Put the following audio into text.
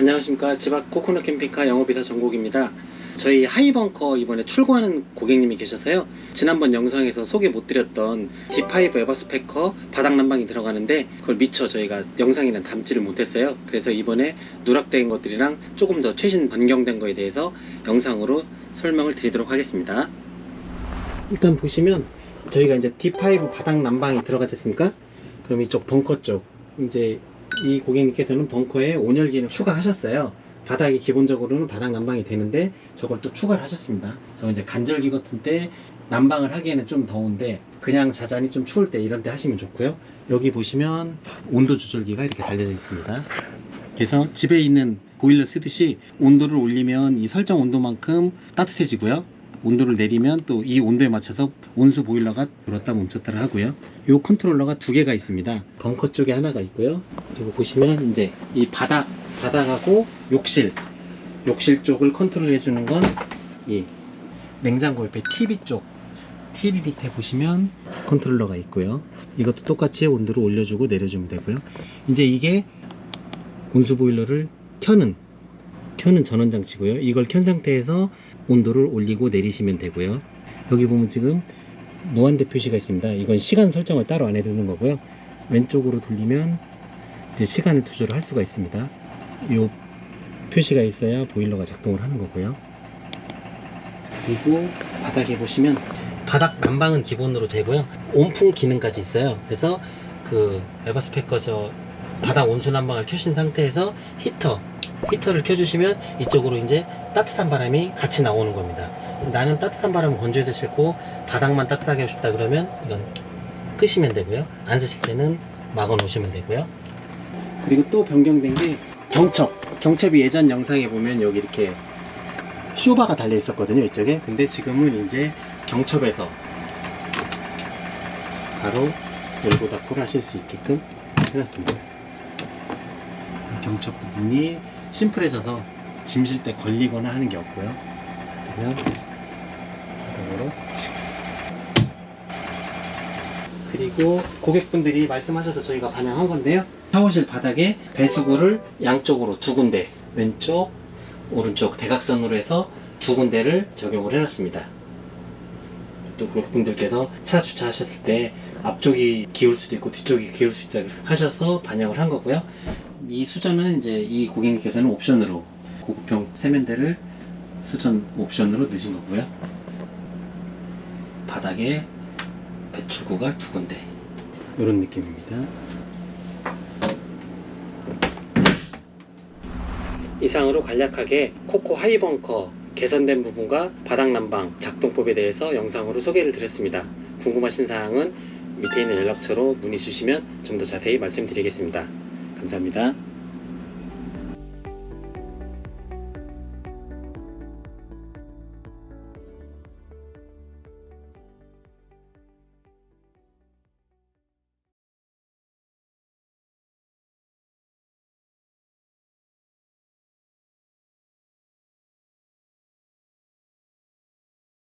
안녕하십니까. 집앞 코코넛 캠핑카 영업이사 정국입니다. 저희 하이벙커 이번에 출고하는 고객님이 계셔서요. 지난번 영상에서 소개 못 드렸던 D5 에버스패커 바닥 난방이 들어가는데 그걸 미처 저희가 영상에는 담지를 못했어요. 그래서 이번에 누락된 것들이랑 조금 더 최신 변경된 거에 대해서 영상으로 설명을 드리도록 하겠습니다. 일단 보시면 저희가 이제 D5 바닥 난방이 들어가지 않습니까? 그럼 이쪽 벙커 쪽 이제 이 고객님께서는 벙커에 온열기는 추가하셨어요. 바닥이 기본적으로는 바닥 난방이 되는데 저걸 또 추가를 하셨습니다. 저 이제 간절기 같은 때 난방을 하기에는 좀 더운데 그냥 자잔이 좀 추울 때 이런 때 하시면 좋고요. 여기 보시면 온도 조절기가 이렇게 달려져 있습니다. 그래서 집에 있는 보일러 쓰듯이 온도를 올리면 이 설정 온도만큼 따뜻해지고요. 온도를 내리면 또 이 온도에 맞춰서 온수 보일러가 들었다 멈췄다를 하고요. 이 컨트롤러가 두 개가 있습니다. 벙커 쪽에 하나가 있고요. 그리고 보시면 이제 이 바닥 바닥하고 욕실 욕실 쪽을 컨트롤 해주는 건 이 냉장고 옆에 TV 쪽 TV 밑에 보시면 컨트롤러가 있고요. 이것도 똑같이 온도를 올려주고 내려주면 되고요. 이제 이게 온수 보일러를 켜는 켜는 전원 장치고요. 이걸 켠 상태에서 온도를 올리고 내리시면 되고요. 여기 보면 지금 무한대 표시가 있습니다. 이건 시간 설정을 따로 안 해두는 거고요. 왼쪽으로 돌리면 이제 시간을 조절할 수가 있습니다. 이 표시가 있어야 보일러가 작동을 하는 거고요. 그리고 바닥에 보시면 바닥 난방은 기본으로 되고요. 온풍 기능까지 있어요. 그래서 그 에버스페커 저 바닥 온수 난방을 켜신 상태에서 히터 히터를 켜주시면 이쪽으로 이제 따뜻한 바람이 같이 나오는 겁니다. 나는 따뜻한 바람은 건조해서 싫고 바닥만 따뜻하게 하고 싶다 그러면 이건 끄시면 되고요. 안 쓰실 때는 막아 놓으시면 되고요. 그리고 또 변경된 게 경첩. 경첩이 예전 영상에 보면 여기 이렇게 쇼바가 달려 있었거든요. 이쪽에. 근데 지금은 이제 경첩에서 바로 열고 닫고를 하실 수 있게끔 해놨습니다. 경첩 부분이 심플해져서 짐실 때 걸리거나 하는 게 없고요. 그러면 자동으로 그리고 고객분들이 말씀하셔서 저희가 반영한 건데요. 샤워실 바닥에 배수구를 양쪽으로 두 군데, 왼쪽, 오른쪽 대각선으로 해서 두 군데를 적용을 해놨습니다. 또 고객분들께서 차 주차하셨을 때 앞쪽이 기울 수도 있고 뒤쪽이 기울 수 있다 하셔서 반영을 한 거고요. 이 수전은 이제 이 고객님께서는 옵션으로 고급형 세면대를 수전 옵션으로 넣으신 거고요. 바닥에 배출구가 두 군데 이런 느낌입니다. 이상으로 간략하게 코코 하이벙커 개선된 부분과 바닥 난방 작동법에 대해서 영상으로 소개를 드렸습니다. 궁금하신 사항은 밑에 있는 연락처로 문의 주시면 좀 더 자세히 말씀드리겠습니다. 감사합니다.